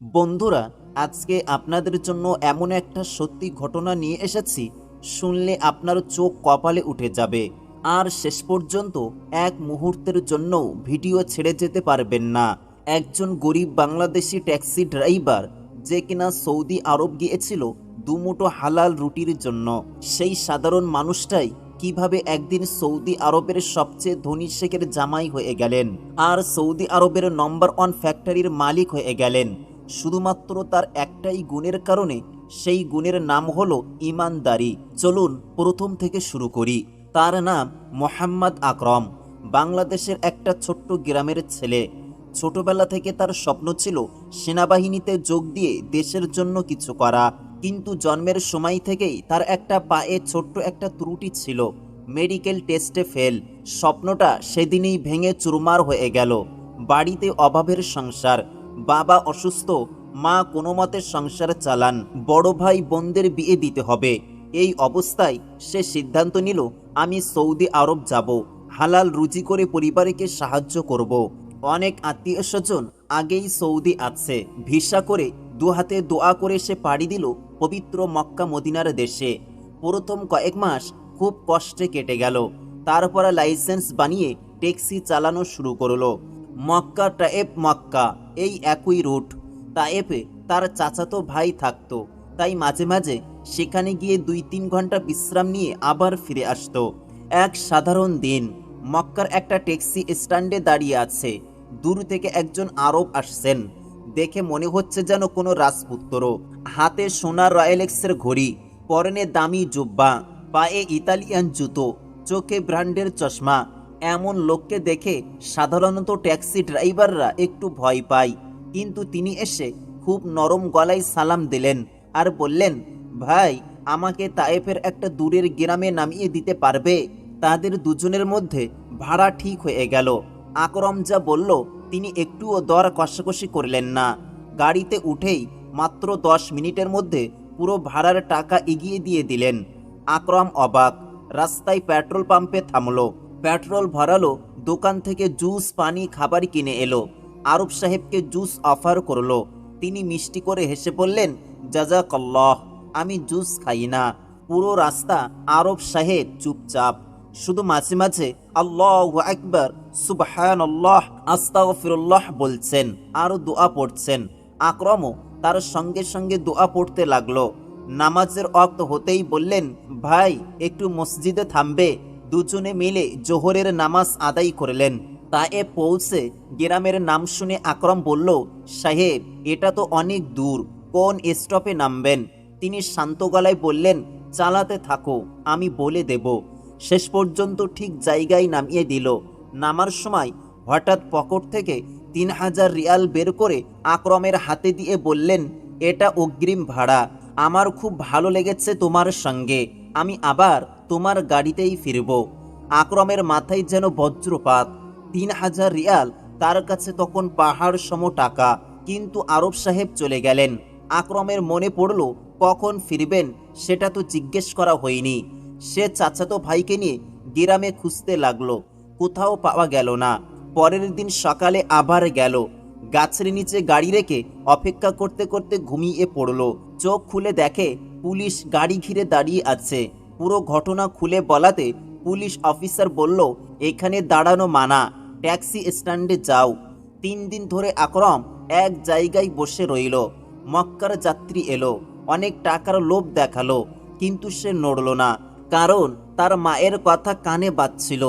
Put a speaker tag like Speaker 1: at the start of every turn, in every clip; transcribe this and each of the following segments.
Speaker 1: বন্ধুরা, আজকে আপনাদের জন্য এমন একটা সত্যি ঘটনা নিয়ে এসেছি। শুনলে আপনার চোখ কপালে উঠে যাবে। আর শেষ পর্যন্ত এক মুহূর্তের জন্য ভিডিও ছেড়ে যেতে পারবেন না। একজন গরিব বাংলাদেশি ট্যাক্সি ড্রাইভার যে কিনা সৌদি আরব গিয়েছিল দুমুটো হালাল রুটির জন্য, সেই সাধারণ মানুষটাই কীভাবে একদিন সৌদি আরবের সবচেয়ে ধনী শেখের জামাই হয়ে গেলেন। আর সৌদি আরবের নম্বর ওয়ান ফ্যাক্টরির মালিক হয়ে গেলেন। শুধুমাত্র তার একটাই গুণের কারণে সেই গুণের নাম হলো ইমানদারি। চলুন প্রথম থেকে শুরু করি। তার নাম মোহাম্মদ আকরম, বাংলাদেশের একটা ছোট্ট গ্রামের ছেলে। ছোটবেলা থেকে তার স্বপ্ন ছিল সেনাবাহিনীতে যোগ দিয়ে দেশের জন্য কিছু করা। কিন্তু জন্মের সময় থেকেই তার একটা পায়ে ছোট্ট একটা ত্রুটি ছিল। মেডিকেল টেস্টে ফেল। স্বপ্নটা সেদিনই ভেঙে চুরমার হয়ে গেল। বাড়িতে অভাবের সংসার। বাবা অসুস্থ, মা কোনো মতে সংসার চালান, বড় ভাই বোনদের বিয়ে দিতে হবে। এই অবস্থায় সে সিদ্ধান্ত নিল, আমি সৌদি আরব যাব, হালাল রুজি করে পরিবারকে সাহায্য করব। অনেক আত্মীয় স্বজন আগেই সৌদি আছে, ভিসা করে দু হাতে দোয়া করে সে পাড়ি দিল পবিত্র মক্কা মদিনার দেশে। প্রথম কয়েক মাস খুব কষ্টে কেটে গেল, তারপর লাইসেন্স বানিয়ে ট্যাক্সি চালানো শুরু করল। মক্কা টায়েপ মক্কা। এই একই রুট। তায়েপে তার চাচাতো ভাই থাকতো। তাই মাঝে মাঝে সেখানে গিয়ে দুই তিন ঘণ্টা বিশ্রাম নিয়ে আবার ফিরে আসতো। এক সাধারণ দিন, মক্কার একটা ট্যাক্সি স্ট্যান্ডে দাঁড়িয়ে আছে। দূর থেকে একজন আরব আসছেন। দেখে মনে হচ্ছে যেন কোনো রাজপুত্র। হাতে সোনার রয়্যালেক্সের ঘড়ি, পরনে দামি জুব্বা, পায়ে ইতালিয়ান জুতো, চোখে ব্র্যান্ডের চশমা এমন লোককে দেখে সাধারণত ট্যাক্সি ড্রাইভাররা একটু ভয় পায়। কিন্তু তিনি এসে খুব নরম গলায় সালাম দিলেন আর বললেন, ভাই, আমাকে তায়েফের একটা দূরের গ্রামে নামিয়ে দিতে পারবে? তাদের দুজনের মধ্যে ভাড়া ঠিক হয়ে গেল। আকরম যা বলল, তিনি একটুও দর কষাকষি করলেন না। গাড়িতে উঠেই মাত্র দশ মিনিটের মধ্যে পুরো ভাড়ার টাকা এগিয়ে দিয়ে দিলেন। আকরম অবাক, রাস্তায় পেট্রোল পাম্পে থামলো। পেট্রোল ভরালো, দোকান থেকে জুস, পানি খাবার কিনে এলো। আরব সাহেবকে জুস অফার করল। তিনি মিষ্টি করে হেসে বললেন, জাজাকল্লাহ, আমি জুস খাই না। পুরো রাস্তা আরব সাহেব চুপচাপ। শুধু মাঝে মাঝে আল্লাহ একবার সুবহান আল্লাহ আস্তাগফিরুল্লাহ বলছেন আর দোয়া পড়ছেন। আক্রমও তার সঙ্গে সঙ্গে দোয়া পড়তে লাগল। নামাজের অক্ত হতেই বললেন, ভাই, একটু মসজিদে থামবে। দুজনে মিলে জোহরের নামাজ আদায় করলেন। তা এ পৌঁছে গ্রামের নাম শুনে আকরম বলল, সাহেব, এটা তো অনেক দূর, কোন স্টপে নামবেন? তিনি শান্ত গলায় বললেন, চালাতে থাকো, আমি বলে দেব। শেষ পর্যন্ত ঠিক জায়গায় নামিয়ে দিল। নামার সময় হঠাৎ পকেট থেকে তিন হাজার রিয়াল বের করে আকরমের হাতে দিয়ে বললেন, এটা অগ্রিম ভাড়া, আমার খুব ভালো লেগেছে তোমার সঙ্গে, আমি আবার তোমার গাড়িতেই ফিরব। আকরমের মাথায় যেন বজ্রপাত। তিন হাজার রিয়াল তার কাছে তখন পাহাড় সম টাকা। কিন্তু আরব সাহেব চলে গেলেন। আকরমের মনে পড়ল, কখন ফিরবেন সেটা তো জিজ্ঞেস করা হয়নি। সে চাচাতো ভাইকে নিয়ে গ্রামে খুঁজতে লাগল। কোথাও পাওয়া গেল না। পরের দিন সকালে আবার গেল। গাছের নিচে গাড়ি রেখে অপেক্ষা করতে করতে ঘুমিয়ে পড়ল। চোখ খুলে দেখে পুলিশ গাড়ি ঘিরে দাঁড়িয়ে আছে। পুরো ঘটনা খুলে বলাতে পুলিশ অফিসার বলল, এখানে দাঁড়ানো মানা, ট্যাক্সি স্ট্যান্ডে যাও। তিন দিন ধরে আকরম এক জায়গায় বসে রইল। মক্কার যাত্রী এলো, অনেক টাকার লোভ দেখাল, কিন্তু সে নড়ল না, কারণ তার মায়ের কথা কানে বাজছিল।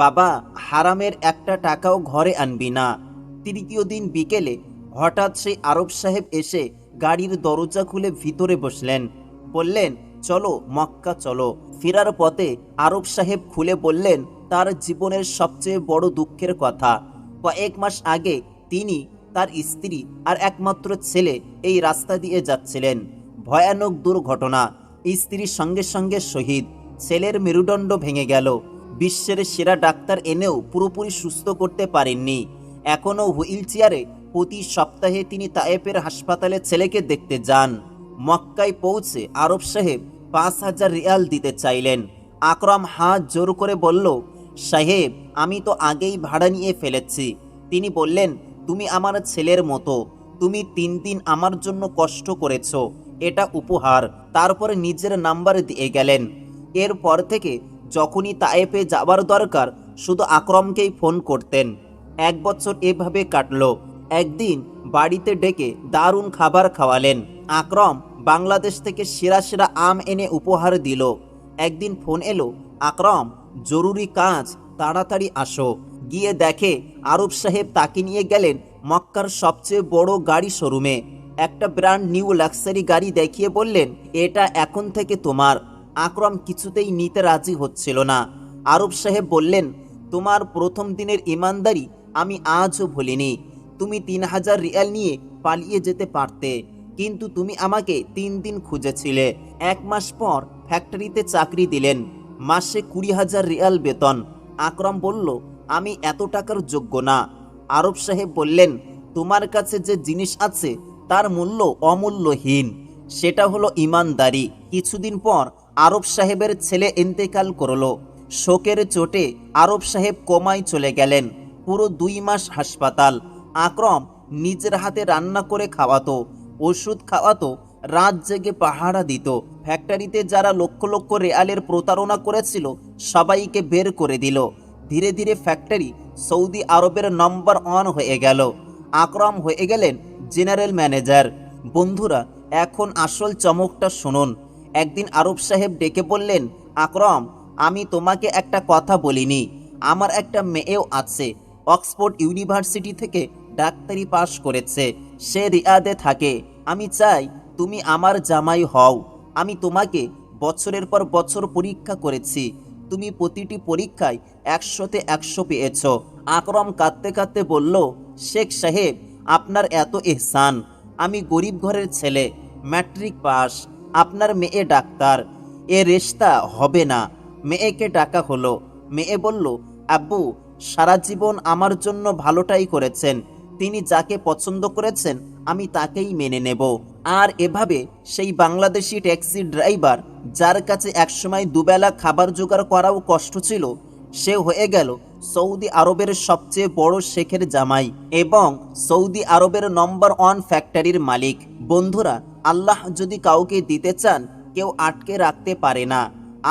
Speaker 1: বাবা, হারামের একটা টাকাও ঘরে আনবি না। তৃতীয় দিন বিকেলে হঠাৎ সেই আরব সাহেব এসে গাড়ির দরজা খুলে ভিতরে বসলেন। বললেন চলো, মক্কা চলো। ফেরার পথে আরব সাহেব খুলে বললেন, তার জীবনের সবচেয়ে বড় দুঃখের কথা। কয়েক মাস আগে তিনি তার স্ত্রী আর একমাত্র ছেলে এই রাস্তা দিয়ে যাচ্ছিলেন। ভয়ানক দুর্ঘটনা। স্ত্রীর সঙ্গে সঙ্গে শহীদ। ছেলের মেরুদণ্ড ভেঙে গেল। বিশ্বের সেরা ডাক্তার এনেও পুরোপুরি সুস্থ করতে পারেননি। এখনও হুইল চেয়ারে প্রতি সপ্তাহে তিনি তায়েপের হাসপাতালে ছেলেকে দেখতে যান। মক্কায় পৌঁছে আরব সাহেব পাঁচ হাজার রিয়াল দিতে চাইলেন। আকরম হাত জোর করে বলল, সাহেব, আমি তো আগেই ভাড়া নিয়ে ফেলেছি। তিনি বললেন, তুমি আমার ছেলের মতো, তুমি তিন দিন আমার জন্য কষ্ট করেছ, এটা উপহার। তারপরে নিজের নাম্বার দিয়ে গেলেন। এরপর থেকে যখনই তায়েফে যাবার দরকার, শুধু আকরমকেই ফোন করতেন। এক বছর এভাবে কাটলো। একদিন বাড়িতে ডেকে দারুণ খাবার খাওয়ালেন। আকরম বাংলাদেশ থেকে সেরা সেরা আম এনে উপহার দিল। একদিন ফোন এলো, আকরম, জরুরি কাজ, তাড়াতাড়ি আসো। গিয়ে দেখে আরব সাহেব তাকে নিয়ে গেলেন মক্কার সবচেয়ে বড় গাড়ি শোরুমে। একটা ব্র্যান্ড নিউ লাক্সারি গাড়ি দেখিয়ে বললেন, এটা এখন থেকে তোমার। আকরম কিছুতেই নিতে রাজি হচ্ছিল না। আরব সাহেব বললেন, তোমার প্রথম দিনের ইমানদারি আমি আজও ভুলিনি। তুমি তিন হাজার রিয়াল নিয়ে পালিয়ে যেতে পারতে, কিন্তু তুমি আমাকে তিন দিন খুঁজেছিলে। এক মাস পর ফ্যাক্টরিতে চাকরি দিলেন। মাসে কুড়ি হাজার রিয়াল বেতন। আকরম বলল, আমি এত টাকার যোগ্য না। আরব সাহেব বললেন, তোমার কাছে যে জিনিস আছে, তার মূল্য অমূল্যহীন। সেটা হলো ইমানদারি। কিছুদিন পর আরব সাহেবের ছেলে ইন্তেকাল করল। শোকের চোটে আরব সাহেব কোমায় চলে গেলেন। পুরো দুই মাস হাসপাতাল। আকরম নিজের হাতে রান্না করে খাওয়াতো, ওষুধ খাওয়াতো, রাত জেগে পাহারা দিত। ফ্যাক্টরিতে যারা লক্ষ লক্ষ রেয়ালের প্রতারণা করেছিল, সবাইকে বের করে দিল। ধীরে ধীরে ফ্যাক্টরি সৌদি আরবের নম্বর ওয়ান হয়ে গেল। আকরম হয়ে গেলেন জেনারেল ম্যানেজার। বন্ধুরা, এখন আসল চমকটা শুনুন। একদিন আরব সাহেব ডেকে বললেন, আকরম, আমি তোমাকে একটা কথা বলিনি। আমার একটা মেয়েও আছে। অক্সফোর্ড ইউনিভার্সিটি থেকে ডাক্তারি পাশ করেছে। সে রিয়াদে থাকে, আমি চাই তুমি আমার জামাই হও। আমি তোমাকে বছরের পর বছর পরীক্ষা করেছি। তুমি প্রতিটি পরীক্ষায় একশোতে একশো পেয়েছ। আকরম কাঁদতে কাঁদতে বলল, শেখ সাহেব, আপনার এত এহসান। আমি গরিব ঘরের ছেলে, ম্যাট্রিক পাস আপনার মেয়ে ডাক্তার। এ রেশতা হবে না। মেয়েকে ডাকা হলো। মেয়ে বলল, আব্বু, সারা জীবন আমার জন্য ভালোটাই করেছেন। তিনি যাকে পছন্দ করেছেন, আমি তাকেই মেনে নেব। আর এভাবে সেই বাংলাদেশি ট্যাক্সি ড্রাইভার, যার কাছে একসময় দুবেলা খাবার জোগাড় করাও কষ্ট ছিল, সে হয়ে গেল সৌদি আরবের সবচেয়ে বড় শেখের জামাই এবং সৌদি আরবের নম্বর ওয়ান ফ্যাক্টরির মালিক। বন্ধুরা, আল্লাহ যদি কাউকে দিতে চান, কেউ আটকে রাখতে পারে না।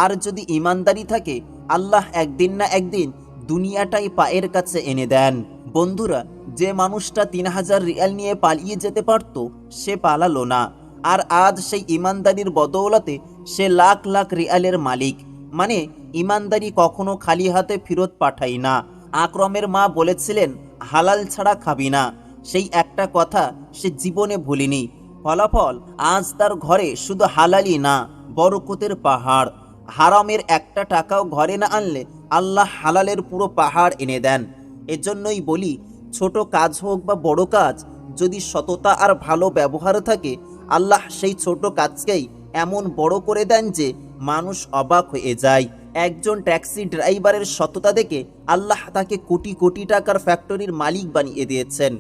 Speaker 1: আর যদি ইমানদারি থাকে, আল্লাহ একদিন না একদিন দুনিয়াটাই পায়ের কাছে এনে দেন। বন্ধুরা যে মানুষটা তিন হাজার রিয়াল নিয়ে পালিয়ে যেতে পারত, সে পালালো না। আর আজ সেই ইমানদারির বদৌলতে সে লাখ লাখ রিয়ালের মালিক। মানে ইমানদারি কখনো খালি হাতে ফেরত পাঠাই না। আক্রমের মা বলেছিলেন, হালাল ছাড়া খাবি না। সেই একটা কথা সে জীবনে ভুলিনি। ফলাফল আজ তার ঘরে শুধু হালালি না, বরকতের পাহাড়। হারামের একটা টাকাও ঘরে না আনলে আল্লাহ হালালের পুরো পাহাড় এনে দেন। এজন্যই বলি ছোট কাজ হোক বা বড় কাজ, যদি সততা আর ভালো ব্যবহার থাকে, আল্লাহ সেই ছোট কাজকেই এমন বড় করে দেন যে মানুষ অবাক হয়ে যায়। একজন ট্যাক্সি ড্রাইভারের সততা দেখে আল্লাহ তাকে কোটি কোটি টাকার ফ্যাক্টরির মালিক বানিয়ে দিয়েছেন।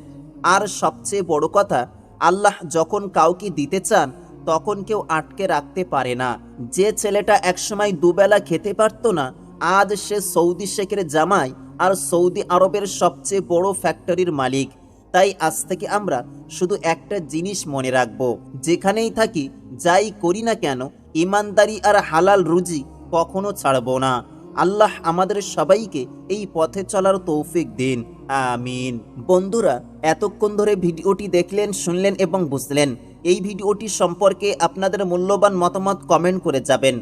Speaker 1: আর সবচেয়ে বড় কথা, আল্লাহ যখন কাউকে দিতে চান, তখন কেউ আটকে রাখতে পারে না। যে ছেলেটা একসময় দুবেলা খেতে পারতো না, আজ সে সৌদি শেখের জামাই আর সৌদি আরবের সবচেয়ে বড় ফ্যাক্টরির মালিক। তাই আজ থেকে আমরা শুধু একটা জিনিস মনে রাখব। যেখানেই থাকি, যাই করি না কেন, ইমানদারি আর হালাল রুজি কখনো ছাড়ব না। আল্লাহ আমাদের সবাইকে এই পথে চলার তৌফিক দিন। আমিন। বন্ধুরা, এতক্ষণ ধরে ভিডিওটি দেখলেন, শুনলেন এবং বুঝলেন। এই ভিডিওটি সম্পর্কে আপনাদের মূল্যবান মতামত কমেন্ট করে যাবেন।